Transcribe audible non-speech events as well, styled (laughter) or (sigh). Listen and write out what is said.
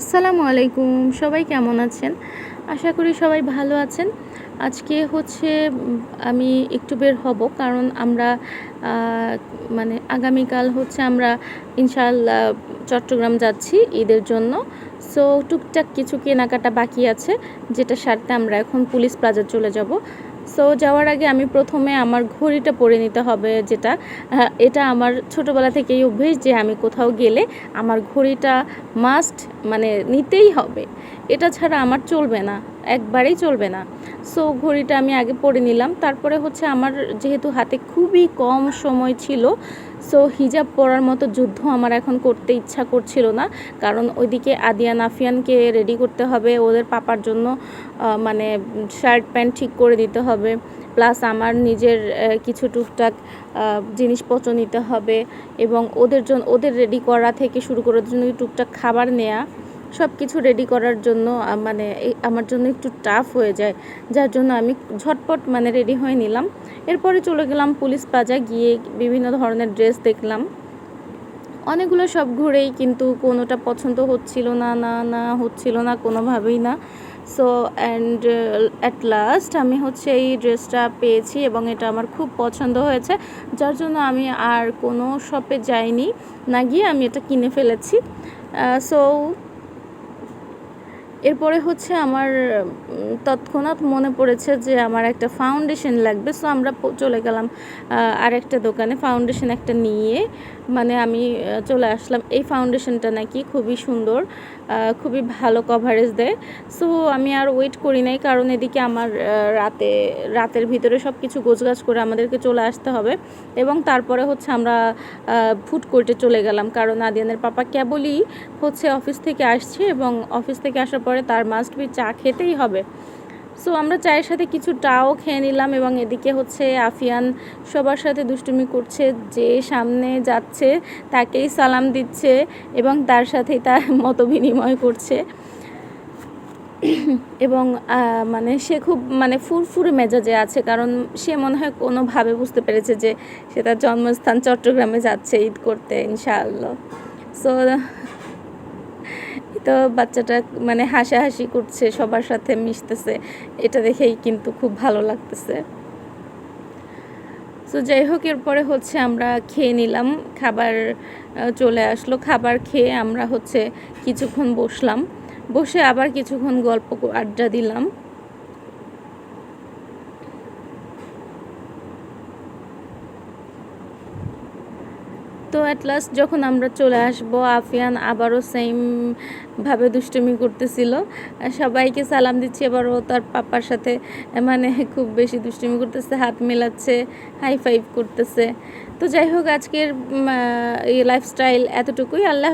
আসসালামু আলাইকুম, সবাই কেমন আছেন? আশা করি সবাই ভালো আছেন। আজকে হচ্ছে, আমি একটু বের হব কারণ আমরা মানে আগামীকাল হচ্ছে আমরা ইনশাআল্লাহ চট্টগ্রাম যাচ্ছি ঈদের জন্য। সো, টুকটাক কিছু কেনাকাটা বাকি আছে, যেটা সারতে আমরা এখন পুলিশ প্লাজা চলে যাব। সো যাওয়ার আগে আমি প্রথমে আমার ঘড়িটা পরে নিতে হবে যেটা এটা আমার ছোটোবেলা থেকেই অভ্যেস যে আমি কোথাও গেলে আমার ঘড়িটা মাস্ট মানে নিতেই হবে। এটা ছাড়া আমার চলবে না, একবারেই চলবে না। সো ঘড়িটা আমি আগে পরে নিলাম। তারপরে হচ্ছে আমার যেহেতু হাতে খুবই কম সময় ছিল সো হিজাব পরার মতো যুদ্ধ আমার এখন করতে ইচ্ছা করছিল না। কারণ ওইদিকে আদিয়ান আফিয়ানকে রেডি করতে হবে, ওদের পাপার জন্য মানে শার্ট প্যান্ট ঠিক করে দিতে হবে প্লাস আমার নিজের কিছু টুকটাক জিনিসপত্র নিতে হবে এবং ওদের জন্য ওদের রেডি করা থেকে শুরু করার জন্য টুকটাক খাবার নেওয়া সব কিছু রেডি করার জন্য মানে আমার জন্য একটু টাফ হয়ে যায়। যার জন্য আমি ঝটপট মানে রেডি হয়ে নিলাম। এরপরে চলে গেলাম পুলিশ প্লাজা গিয়ে বিভিন্ন ধরনের ড্রেস দেখলাম। অনেকগুলো সব ঘুরেই কিন্তু কোনোটা পছন্দ হচ্ছিল না না না, হচ্ছিল না, কোনোভাবেই না। সো অ্যান্ড অ্যাট লাস্ট আমি হচ্ছে এই ড্রেসটা পেয়েছি এবং এটা আমার খুব পছন্দ হয়েছে। যার জন্য আমি আর কোনো শপে যাইনি। না গিয়ে আমি এটা কিনে ফেলেছি। সো এরপরে হচ্ছে আমার তৎক্ষণাৎ মনে পড়েছে যে আমার একটা ফাউন্ডেশন লাগবে সো আমরা চলে গেলাম আরেকটা দোকানে ফাউন্ডেশন একটা নিয়ে মানে আমি চলে আসলাম। এই ফাউন্ডেশনটা নাকি খুবই সুন্দর খুবই ভালো কভারেজ দেয়। সো আমি আর ওয়েট করি নাই, কারণ এদিকে আমার রাতে, রাতের ভিতরে সব কিছু গোছগাছ করে আমাদেরকে চলে আসতে হবে। এবং তারপরে হচ্ছে আমরা ফুড কোর্টে চলে গেলাম, কারণ আদিয়ানের পাপা কেবলই হচ্ছে অফিস থেকে আসছে এবং অফিস থেকে আসার পরে তার মাস্ট বি চা খেতেই হবে। সো আমরা চায়ের সাথে কিছু টাও খেয়ে নিলাম এবং এদিকে হচ্ছে আফিয়ান সবার সাথে দুষ্টুমি করছে, যে সামনে যাচ্ছে তাকেই সালাম দিচ্ছে এবং তার সাথেই তার (laughs) মত বিনিময় করছে। এবং মানে সে খুব মানে ফুরফুরে মেজাজে আছে, কারণ সে মনে হয় কোনোভাবে বুঝতে পেরেছে যে সে তার জন্মস্থান চট্টগ্রামে যাচ্ছে ঈদ করতে, ইনশাআল্লাহ। সো তো বাচ্চাটা মানে হাসাহাসি করছে, সবার সাথে মিশতেছে। এটা দেখেই কিন্তু খুব ভালো লাগতেছে। তো যাই হোক, এরপরে হচ্ছে আমরা খেয়ে নিলাম, খাবার চলে আসলো। খাবার খেয়ে আমরা হচ্ছে কিছুক্ষণ বসলাম। বসে আবার কিছুক্ষণ গল্প আড্ডা দিলাম। তো অ্যাট লাস্ট যখন আমরা চলে আসব, আফিয়ান আবারও সেম ভাবে দুষ্টুমি করতেছিল। সবাইকে সালাম দিচ্ছি আবারও তার পাপার সাথে মানে খুব বেশি দুষ্টুমি করতেছে, হাত মেলাচ্ছে হাই ফাইভ করতেছে। তো যাই হোক, আজকের এই লাইফস্টাইল এতটুকুই। আল্লাহ